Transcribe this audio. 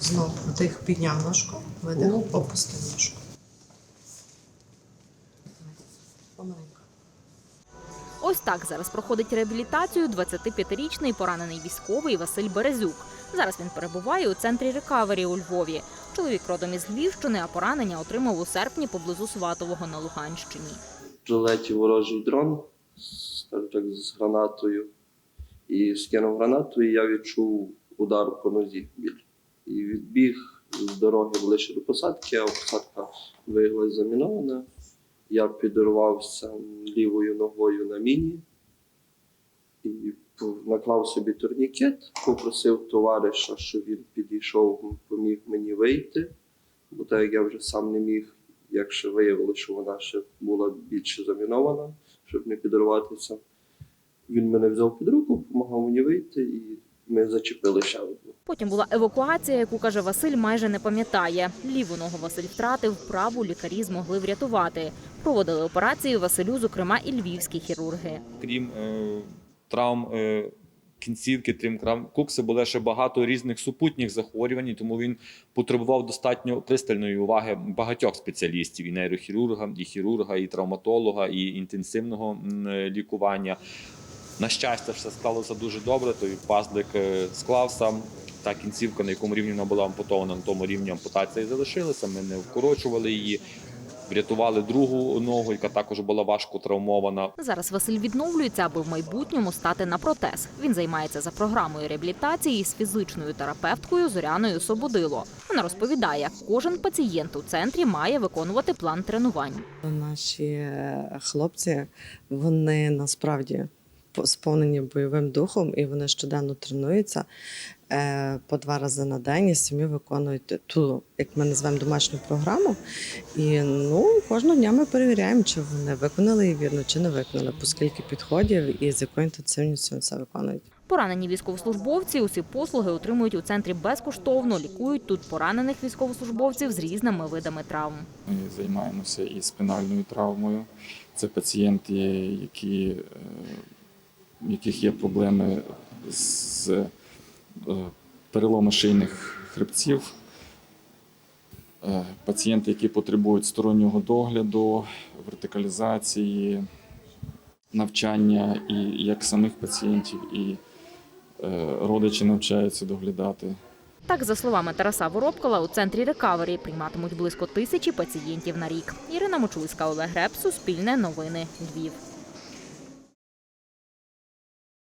Знову вдих, підняв ножку, видих, опустив ножку. Ось так зараз проходить реабілітацію 25-річний поранений військовий Василь Березюк. Зараз він перебуває у центрі рекавері у Львові. Чоловік родом із Львівщини, а поранення отримав у серпні поблизу Сватового на Луганщині. прилетів ворожий дрон, так, з гранатою. І скинув гранату, і я відчув удар по нозі біль. І відбіг з дороги ближче до посадки, а посадка виявилася замінована. Я підірвався лівою ногою на міні і наклав собі турнікет, попросив товариша, щоб він підійшов, поміг мені вийти, бо так як я вже сам не міг, якщо виявилося, що вона ще була більше замінована, щоб не підірватися. Він мене взяв під руку, допомагав мені вийти, і ми зачепили ще одну. Потім була евакуація, яку каже Василь, майже не пам'ятає. Ліву ногу Василь втратив, праву лікарі змогли врятувати. Проводили операції Василю, зокрема, і львівські хірурги. крім е, травм е, кінцівки, крім травм кукси, було ще багато різних супутніх захворювань, тому він потребував достатньо пристальної уваги багатьох спеціалістів: і нейрохірурга, і хірурга, і травматолога, і інтенсивного е, лікування. На щастя, все склалося дуже добре. Той пазлик е, склався. Та кінцівка, на якому рівні вона була ампутована, на тому рівні ампутація і залишилася. Ми не вкорочували її. Врятували другу ногу, яка також була важко травмована. Зараз Василь відновлюється, аби в майбутньому стати на протез. Він займається за програмою реабілітації з фізичною терапевткою Зоряною Сободило. Вона розповідає, кожен пацієнт у центрі має виконувати план тренувань. Наші е, хлопці, вони насправді сповнені бойовим духом, і вони щоденно тренуються е, по два рази на день і самі виконують ту, як ми називаємо, домашню програму. І ну, кожного дня ми перевіряємо, чи вони виконали її вірно, чи не виконали, по скільки підходів і з якою інтенсивністю вони це виконують. Поранені військовослужбовці усі послуги отримують у центрі безкоштовно. Лікують тут поранених військовослужбовців з різними видами травм. Ми займаємося і спинальною травмою. Це пацієнти, які, е, яких є проблеми з е, перелому шийних хребців. Е, Пацієнти, які потребують стороннього догляду, вертикалізації, навчання і як самих пацієнтів, і е, родичі навчаються доглядати. Так, за словами Тараса Воробкова, у центрі рекавері прийматимуть близько тисячі пацієнтів на рік. Ірина Мочульська, Олег Греб, Суспільне новини, Львів.